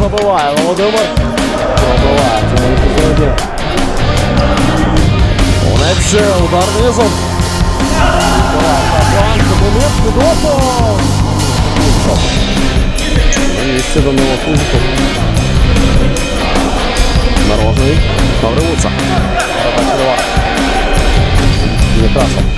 забиває Володимир. Пробиває в цьому епізоді. Онець удар низом. Федотов. На місці Данило Кузиков. Нарожний. Навривуться. Передача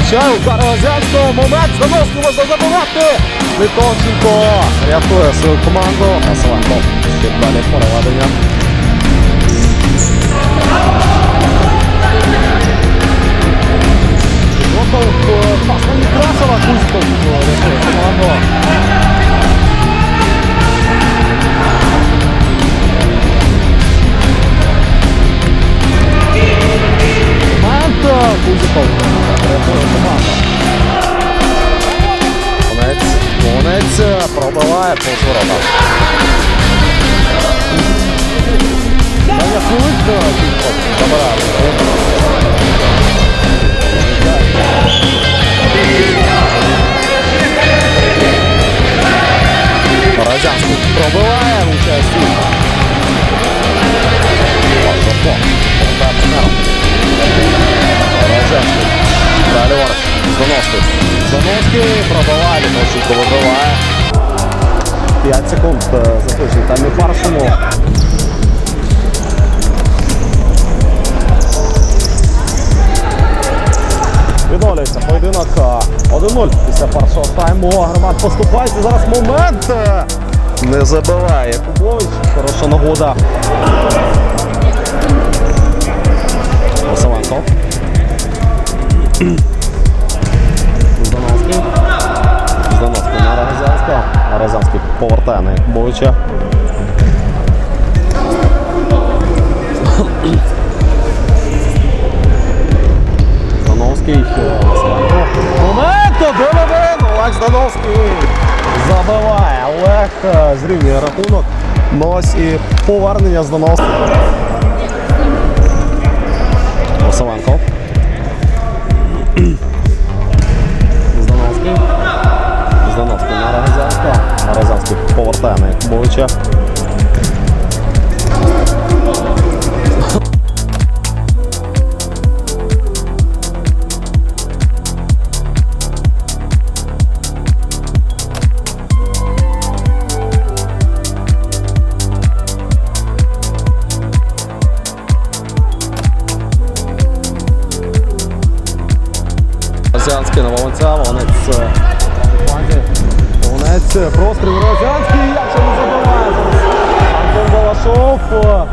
м'яча. Удар Лазянського. Момент Становську можна забувати. Литовченко рятує свою команду. Василенко ще далі переведення. Даня Хвилик забирає. Розянський пробиває ворог. Заноский. Заноский пробиває, Літовченко вибиває. 5 секунд е, запишуть. Там і першому. Відновлюється поєдинок е, 1-0 після першого тайму. Громад поступається. Зараз момент. е, Не забиває Кубович. Хороша нагода. Василенко. Здановський. Здановський на Рогозянського. Рогозянський повертає на Якубовича. Василенко. Момент! 1-1! Олег Здановський забиває. Олег е, зрівнює рахунок. Ну ось і повернення Здановського. Василенко. Здановський. Здановський Рогозянського. Рогозянський повертає на Якубовича. Розянський на Волонця, Волонець е, Е, простріл Розянський, як же не забиває. Антон Балашов. е,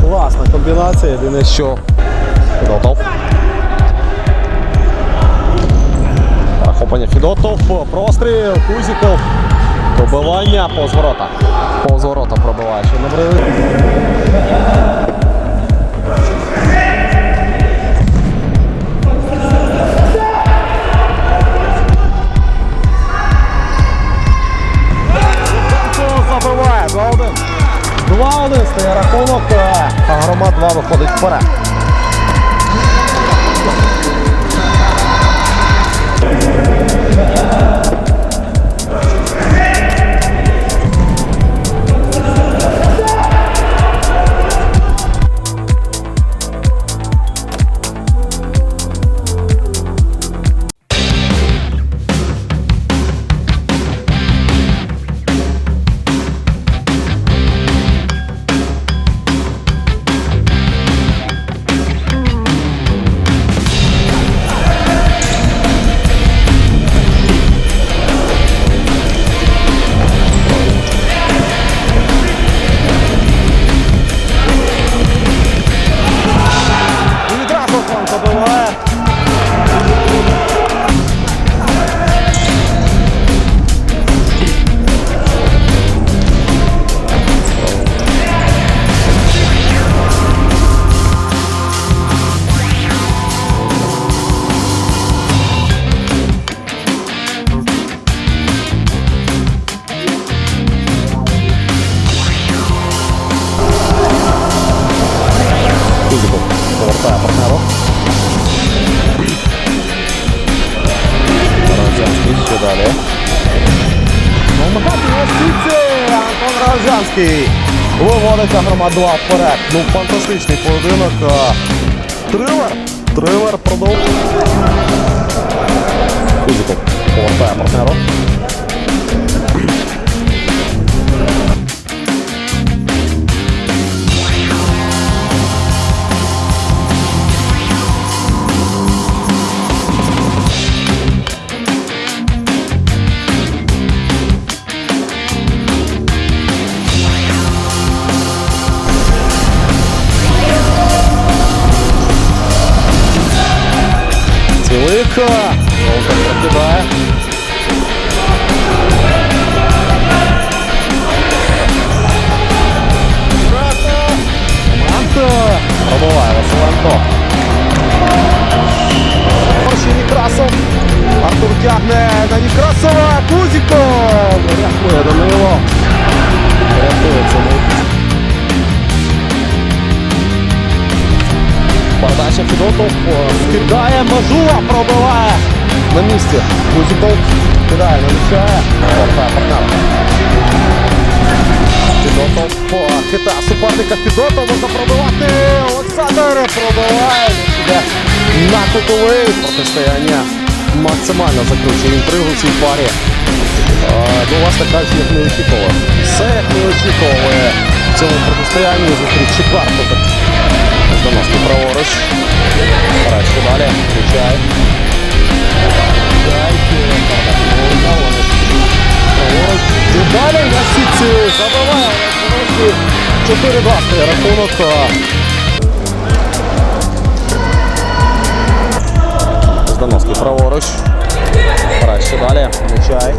Класна комбінація, єдине що Федотов. Захоплення Федотов, е, простріл, Кузіков. Добивання повз ворота. Повз ворота пробиває, що не Розянський. Виводиться громад 2 вперед. Ну, фантастичний поєдинок. А, Трилер. Трилер продовжує. Кузиков повертає партнеру. Цілика. Волка прокидає. Команда. Пробиває Василенко. Ще Некрасов. Артур тягне на Некрасова. Кузіков. Рятує Данило. Рятується. Передача Федотов скидає Мажула, пробиває на місці. Кузіков кидає, партнер. Федотов хита суперника Федотов можна пробивати. Олександр пробиває. На кутовий протистояння. Максимально закручує інтригу в цій парі. Ну, власне кажучи, як не очікував. Все як не очікували цьому протистоянні зустріч четвертого. Доноски праворуч. Парачки далі. І далі на сітці забиває. Доноски 4-2 рахунок. Здоноски праворуч. Парачки далі. Включай.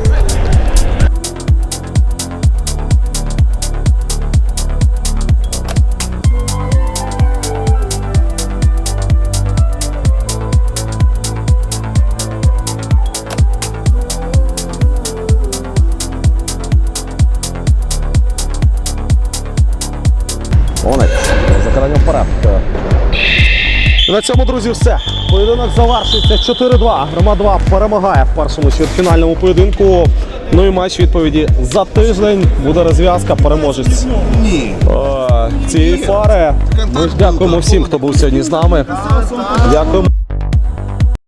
На цьому, друзі, все. Поєдинок завершується 4-2. Грома 2 перемагає в першому чвертьфінальному поєдинку. Ну і матч відповіді за тиждень буде розв'язка, переможець е, цієї пари. Ми ж дякуємо всім, хто був сьогодні з нами. Дякуємо.